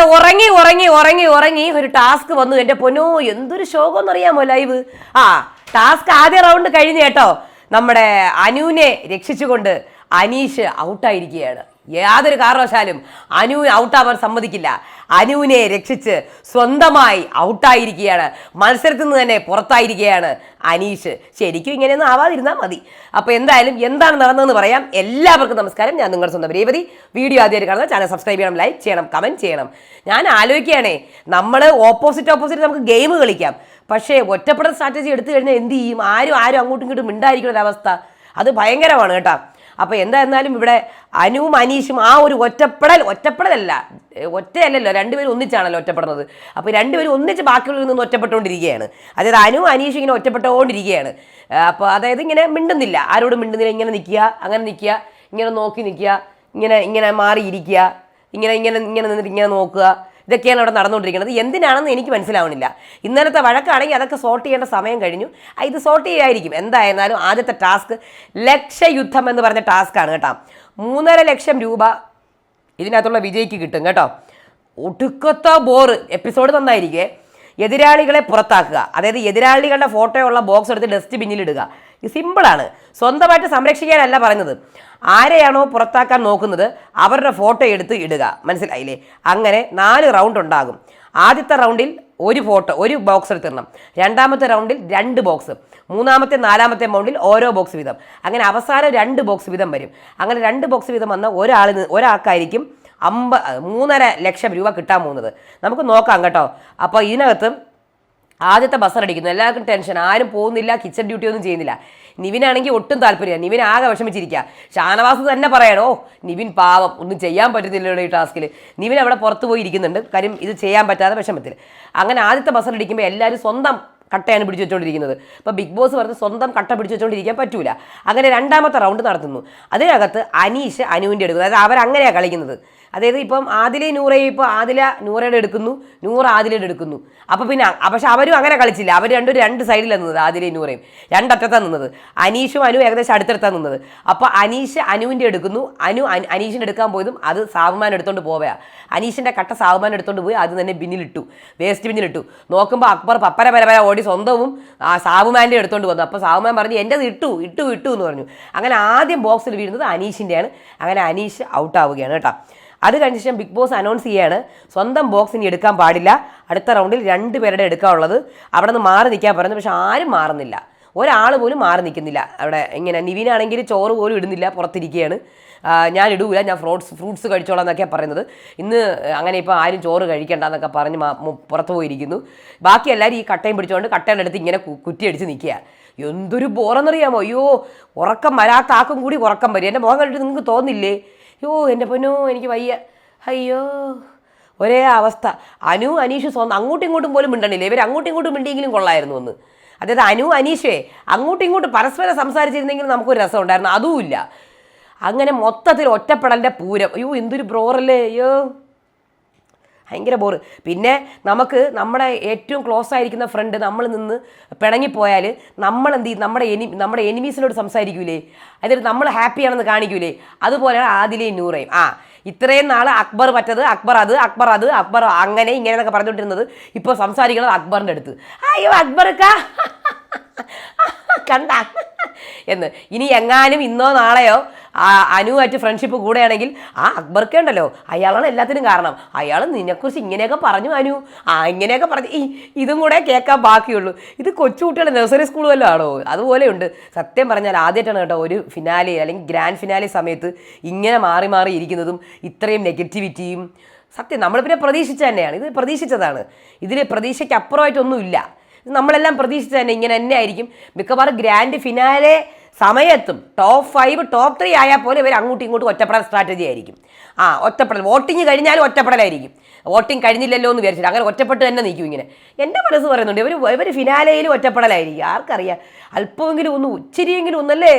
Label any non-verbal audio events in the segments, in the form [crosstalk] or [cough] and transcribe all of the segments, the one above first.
അങ്ങനെ ഉറങ്ങി ഉറങ്ങി ഉറങ്ങി ഉറങ്ങി ഒരു ടാസ്ക് വന്നു. എന്റെ പൊന്നോ എന്തൊരു ശോകം എന്നറിയാമോ ലൈവ്? ആ ടാസ്ക് ആദ്യ റൗണ്ട് കഴിഞ്ഞ് കേട്ടോ. നമ്മുടെ അനുവിനെ രക്ഷിച്ചുകൊണ്ട് അനീഷ് ഔട്ടായിരിക്കുകയാണ് യാതൊരു കാരണവശാലും അനു ഔട്ടാവാൻ സമ്മതിക്കില്ല. അനുവിനെ രക്ഷിച്ച് സ്വന്തമായി ഔട്ടായിരിക്കുകയാണ്. മത്സരത്തിൽ നിന്ന് തന്നെ പുറത്തായിരിക്കുകയാണ് അനീഷ്. ശരിക്കും ഇങ്ങനെയൊന്നും ആവാതിരുന്നാൽ മതി. അപ്പോൾ എന്തായാലും എന്താണ് നടന്നതെന്ന് പറയാം. എല്ലാവർക്കും നമസ്കാരം. ഞാൻ നിങ്ങളുടെ സ്വന്തം രേവതി. വീഡിയോ ആദ്യമായിട്ട് കാണുന്ന ചാനൽ സബ്സ്ക്രൈബ് ചെയ്യണം ലൈക്ക് ചെയ്യണം കമന്റ് ചെയ്യണം. ഞാൻ ആലോചിക്കുകയാണേ നമ്മൾ ഓപ്പോസിറ്റ് ഓപ്പോസിറ്റ് നമുക്ക് ഗെയിം കളിക്കാം. പക്ഷേ ഒറ്റപ്പെടുന്ന സ്ട്രാറ്റജി എടുത്തു കഴിഞ്ഞാൽ എന്ത് ചെയ്യും? ആരും ആരും അങ്ങോട്ടും ഇങ്ങോട്ടും മിണ്ടായിരിക്കുന്ന ഒരവസ്ഥ അത് ഭയങ്കരമാണ് കേട്ടോ. അപ്പോൾ എന്തായിരുന്നാലും ഇവിടെ അനുവും അനീഷും ആ ഒരു ഒറ്റപ്പെടൽ ഒറ്റപ്പെടലല്ല ഒറ്റയല്ലല്ലോ രണ്ടുപേരും ഒന്നിച്ചാണല്ലോ ഒറ്റപ്പെടുന്നത്. അപ്പോൾ രണ്ടുപേരും ഒന്നിച്ച് ബാക്കിയുള്ളവരിൽ നിന്ന് ഒറ്റപ്പെട്ടുകൊണ്ടിരിക്കുകയാണ്. അതായത് അനുവും അനീഷും ഇങ്ങനെ ഒറ്റപ്പെട്ടുകൊണ്ടിരിക്കുകയാണ്. അപ്പോൾ അതായത് ഇങ്ങനെ മിണ്ടുന്നില്ല. ആരോടും മിണ്ടുന്നില്ല. ഇങ്ങനെ നിൽക്കുക അങ്ങനെ നിൽക്കുക ഇങ്ങനെ നോക്കി നിൽക്കുക ഇങ്ങനെ ഇങ്ങനെ മാറിയിരിക്കുക ഇങ്ങനെ ഇങ്ങനെ ഇങ്ങനെ നിന്നിട്ട് ഇങ്ങനെ നോക്കുക. ഇതൊക്കെയാണ് അവിടെ നടന്നുകൊണ്ടിരിക്കുന്നത്. എന്തിനാണെന്ന് എനിക്ക് മനസ്സിലാവണില്ല ഇന്നലത്തെ വഴക്കാണെങ്കിൽ അതൊക്കെ സോർട്ട് ചെയ്യേണ്ട സമയം കഴിഞ്ഞു. ഇത് സോർട്ട് ചെയ്യായിരിക്കും. എന്തായിരുന്നാലും ആദ്യത്തെ ടാസ്ക് ലക്ഷയുദ്ധം എന്ന് പറഞ്ഞ ടാസ്ക്കാണ് കേട്ടോ. മൂന്നര ലക്ഷം രൂപ ഇതിനകത്തുള്ള വിജയിക്ക് കിട്ടും കേട്ടോ. ഒടുക്കത്ത ബോറ് എപ്പിസോഡ് നന്നായിരിക്കേ. എതിരാളികളെ പുറത്താക്കുക. അതായത് എതിരാളികളുടെ ഫോട്ടോയുള്ള ബോക്സ് എടുത്ത് ഡസ്റ്റ് ഇടുക. ഇത് സിമ്പിളാണ് സ്വന്തമായിട്ട് സംരക്ഷിക്കാനല്ല പറഞ്ഞത്. ആരെയാണോ പുറത്താക്കാൻ നോക്കുന്നത് അവരുടെ ഫോട്ടോ എടുത്ത് ഇടുക. മനസ്സിലായില്ലേ? അങ്ങനെ നാല് റൗണ്ട് ഉണ്ടാകും. ആദ്യത്തെ റൗണ്ടിൽ ഒരു ഫോട്ടോ ഒരു ബോക്സ് എടുത്തിടണം. രണ്ടാമത്തെ റൗണ്ടിൽ രണ്ട് ബോക്സ് മൂന്നാമത്തെ നാലാമത്തെ റൗണ്ടിൽ ഓരോ ബോക്സ് വീതം. അങ്ങനെ അവസാനം രണ്ട് ബോക്സ് വീതം വരും. അങ്ങനെ രണ്ട് ബോക്സ് വീതം വന്ന ഒരാളിന് ഒരാൾക്കായിരിക്കും അമ്പ മൂന്നര ലക്ഷം രൂപ കിട്ടാൻ പോകുന്നത്. നമുക്ക് നോക്കാം കേട്ടോ. അപ്പോൾ ഇതിനകത്ത് ആദ്യത്തെ ബസ് അടിക്കുന്നു. എല്ലാവർക്കും ടെൻഷൻ ആരും പോകുന്നില്ല കിച്ചൺ ഡ്യൂട്ടി ഒന്നും ചെയ്യുന്നില്ല. നിവിനാണെങ്കിൽ ഒട്ടും താല്പര്യമില്ല. നിവിൻ ആകെ വിഷമിച്ചിരിക്കുക. ഷാനവാസ് തന്നെ പറയണോ നിവിൻ പാവം ഒന്നും ചെയ്യാൻ പറ്റുന്നില്ലല്ലോ ഈ ടാസ്കിൽ നിവിൻ അവിടെ പുറത്ത് പോയി ഇരിക്കുന്നുണ്ട്. കാര്യം ഇത് ചെയ്യാൻ പറ്റാതെ വിഷമത്തിൽ. അങ്ങനെ ആദ്യത്തെ ബസ് അടിക്കുമ്പോൾ എല്ലാവരും സ്വന്തം കട്ടയാണ് പിടിച്ചു വെച്ചുകൊണ്ടിരിക്കുന്നത് അപ്പോൾ ബിഗ് ബോസ് പറഞ്ഞ് സ്വന്തം കട്ട പിടിച്ചു വെച്ചുകൊണ്ടിരിക്കാൻ പറ്റൂല. അങ്ങനെ രണ്ടാമത്തെ റൗണ്ട് നടത്തുന്നു. അതിനകത്ത് അനീഷ് അനുവിന്റെ എടുക്കുന്നത് അതായത് അവരങ്ങനെയാണ് കളിക്കുന്നത്. അതായത് ഇപ്പം ആദിലെ നൂറയെ ഇപ്പോൾ ആദില നൂറയുടെ എടുക്കുന്നു നൂറ് ആദിലയുടെ എടുക്കുന്നു. അപ്പോൾ പിന്നെ പക്ഷെ അവരും അങ്ങനെ കളിച്ചില്ല. അവർ രണ്ടും രണ്ട് സൈഡിലാണ് നിന്നത് ആദിലയും നൂറയും. രണ്ടറ്റത്താണ് നിന്നത്. അനീഷും അനു ഏകദേശം അടുത്തടുത്താണ് നിന്നത്. അപ്പോൾ അനീഷ് അനുവിന്റെ എടുക്കുന്നു. അനു അനീഷിന്റെ എടുക്കാൻ പോയതും അത് സാവുമാൻ എടുത്തോണ്ട് പോവുക അനീഷിന്റെ കട്ട സാവുമാൻ എടുത്തോണ്ട് പോയി അത് തന്നെ ബിന്നിലിട്ടു. വേസ്റ്റ് ബിന്നിലിട്ടു. നോക്കുമ്പോൾ അക്ബർ പപ്പര പരപര ഓടി സ്വന്തവും ആ സാവുമാന്റെ എടുത്തോണ്ട് വന്നു. അപ്പോൾ സാവുമാൻ പറഞ്ഞു എന്റെത് ഇട്ടു ഇട്ടു ഇട്ടു എന്ന് പറഞ്ഞു. അങ്ങനെ ആദ്യം ബോക്സിൽ വീഴുന്നത് അനീഷിന്റെയാണ് അങ്ങനെ അനീഷ് ഔട്ടാവുകയാണ് കേട്ടോ. അത് കഴിഞ്ഞ ശേഷം ബിഗ് ബോസ് അനൗൺസ് ചെയ്യാണ്. സ്വന്തം ബോക്സ് ഇനി എടുക്കാൻ പാടില്ല. അടുത്ത റൗണ്ടിൽ രണ്ട് പേരുടെ എടുക്കാനുള്ളത്. അവിടെ നിന്ന് മാറി നിൽക്കാൻ പറയുന്നത് പക്ഷെ ആരും മാറുന്നില്ല. ഒരാൾ പോലും മാറി നിൽക്കുന്നില്ല. അവിടെ ഇങ്ങനെ നിവിനാണെങ്കിൽ ചോറ് പോലും ഇടുന്നില്ല. പുറത്തിരിക്കുകയാണ്. ഞാൻ ഇടൂല. ഞാൻ ഫ്രൂട്ട്സ് ഫ്രൂട്ട്സ് കഴിച്ചോളാം എന്നൊക്കെയാണ് പറയുന്നത്. ഇന്ന് അങ്ങനെ ഇപ്പോൾ ആരും ചോറ് കഴിക്കണ്ട എന്നൊക്കെ പറഞ്ഞ് പുറത്തു പോയിരിക്കുന്നു. ബാക്കി എല്ലാവരും ഈ കട്ടയും പിടിച്ചുകൊണ്ട് കട്ടയുടെ അടുത്ത് ഇങ്ങനെ കുറ്റി കുറ്റിയടിച്ച് നിൽക്കുക എന്തൊരു ബോറെന്നറിയാമോ? അയ്യോ ഉറക്കം വരാത്ത ആക്കും കൂടി ഉറക്കം വരും. എന്റെ മുഖം കണ്ടിട്ട് നിങ്ങൾക്ക് തോന്നില്ലേ? അയ്യോ എന്റെ പൊന്നോ എനിക്ക് വയ്യ. അയ്യോ ഒരേ അവസ്ഥ. അനു അനീഷ് സ്വന്തം അങ്ങോട്ടും ഇങ്ങോട്ടും പോലും മിണ്ടണില്ല. ഇവർ അങ്ങോട്ടും ഇങ്ങോട്ടും മിണ്ടിയെങ്കിലും കൊള്ളായിരുന്നു ഒന്ന്. അതായത് അനു അനീഷേ അങ്ങോട്ടും ഇങ്ങോട്ടും പരസ്പരം സംസാരിച്ചിരുന്നെങ്കിൽ നമുക്കൊരു രസം ഉണ്ടായിരുന്നു അതുമില്ല. അങ്ങനെ മൊത്തത്തിൽ ഒറ്റപ്പെടലിന്റെ പൂരം. അയ്യോ എന്തൊരു ബ്രോറല്ലേ അയ്യോ. ഭയങ്കര ബോറ് പിന്നെ നമുക്ക് നമ്മുടെ ഏറ്റവും ക്ലോസ് ആയിരിക്കുന്ന ഫ്രണ്ട് നമ്മൾ നിന്ന് പിണങ്ങിപ്പോയാൽ നമ്മൾ എന്ത് ചെയ്യും? നമ്മുടെ എനി നമ്മുടെ എനിമീസിനോട് സംസാരിക്കൂലേ? അതായത് നമ്മൾ ഹാപ്പിയാണെന്ന് കാണിക്കൂലേ? അതുപോലെയാണ് ആദിലെയും നൂറയും ആ ഇത്രയും നാൾ അക്ബർ പറ്റത് അക്ബർ അത് അക്ബർ അത് അക്ബർ അങ്ങനെ ഇങ്ങനെ എന്നൊക്കെ പറഞ്ഞുകൊണ്ടിരുന്നത് ഇപ്പോൾ സംസാരിക്കുന്നത് അക്ബറിന്റെ അടുത്ത്. അയ്യോ അക്ബർക്കാ [laughs] കണ്ട. എന്ന്. ഇനി എങ്ങാനും ഇന്നോ നാളെയോ അനുവായിട്ട് ഫ്രണ്ട്ഷിപ്പ് കൂടെയാണെങ്കിൽ ആ അക്ബർക്ക് ഉണ്ടല്ലോ. അയാളാണ് എല്ലാത്തിനും കാരണം. അയാൾ നിന്നെക്കുറിച്ച് ഇങ്ങനെയൊക്കെ പറഞ്ഞു അനു. ആ ഇങ്ങനെയൊക്കെ പറഞ്ഞു. ഈ ഇതും കൂടെ കേൾക്കാൻ ബാക്കിയുള്ളൂ. ഇത് കൊച്ചുകുട്ടികളെ നഴ്സറി സ്കൂൾ വല്ലതും ആണോ? അതുപോലെയുണ്ട് സത്യം പറഞ്ഞാൽ ആദ്യമായിട്ടാണ് കേട്ടോ ഒരു ഫിനാലെ അല്ലെങ്കിൽ ഗ്രാൻഡ് ഫിനാലെ സമയത്ത് ഇങ്ങനെ മാറി മാറി ഇരിക്കുന്നതും ഇത്രയും നെഗറ്റിവിറ്റിയും സത്യം നമ്മൾ പിന്നെ പ്രതീക്ഷിച്ച തന്നെയാണ്. ഇത് പ്രതീക്ഷിച്ചതാണ്. ഇതിൽ പ്രതീക്ഷയ്ക്ക് അപ്പുറമായിട്ടൊന്നുമില്ല. നമ്മളെല്ലാം പ്രതീക്ഷിച്ച തന്നെ ഇങ്ങനെ തന്നെ ആയിരിക്കും. മിക്കവാറും ഗ്രാൻഡ് ഫിനാലെ സമയത്തും ടോപ്പ് ഫൈവ് ടോപ്പ് ത്രീ ആയാൽ പോലെ ഇവർ അങ്ങോട്ടും ഇങ്ങോട്ടും ഒറ്റപ്പെടൽ സ്ട്രാറ്റജി ആയിരിക്കും. ആ ഒറ്റപ്പെടൽ. വോട്ടിങ് കഴിഞ്ഞാലും ഒറ്റപ്പെടലായിരിക്കും. വോട്ടിംഗ് കഴിഞ്ഞില്ലല്ലോ എന്ന് വിചാരിച്ചിട്ട് അങ്ങനെ ഒറ്റപ്പെട്ട് തന്നെ നിൽക്കും ഇങ്ങനെ. എന്റെ മനസ്സ് പറയുന്നുണ്ട് ഇവർ ഇവർ ഫിനാലയിലും ഒറ്റപ്പെടലായിരിക്കും. ആർക്കറിയാം? അല്പമെങ്കിലും ഒന്ന് ഉച്ചിരിയെങ്കിലും ഒന്നല്ലേ?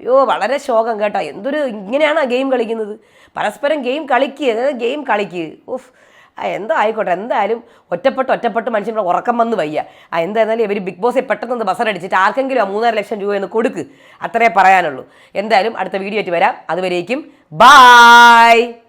അയ്യോ വളരെ ശോകം കേട്ടോ. എന്തൊരു ഇങ്ങനെയാണ് ഗെയിം കളിക്കുന്നത്? പരസ്പരം ഗെയിം കളിക്കുക ഗെയിം കളിക്കുക ആ എന്തോ ആയിക്കോട്ടെ എന്തായാലും ഒറ്റപ്പെട്ട് ഒറ്റപ്പെട്ട് മനുഷ്യന്റെ ഉറക്കം വന്ന് വയ്യ. ആ എന്തായിരുന്നാലും ഇവർ ബിഗ് ബോസിൽ പെട്ടെന്ന് ബസറടിച്ചിട്ട് ആർക്കെങ്കിലും ആ മൂന്നര ലക്ഷം രൂപ ഒന്ന് കൊടുക്ക്. അത്രേ പറയാനുള്ളൂ. എന്തായാലും അടുത്ത വീഡിയോ ആയിട്ട് വരാം. അതുവരേക്കും ബായ്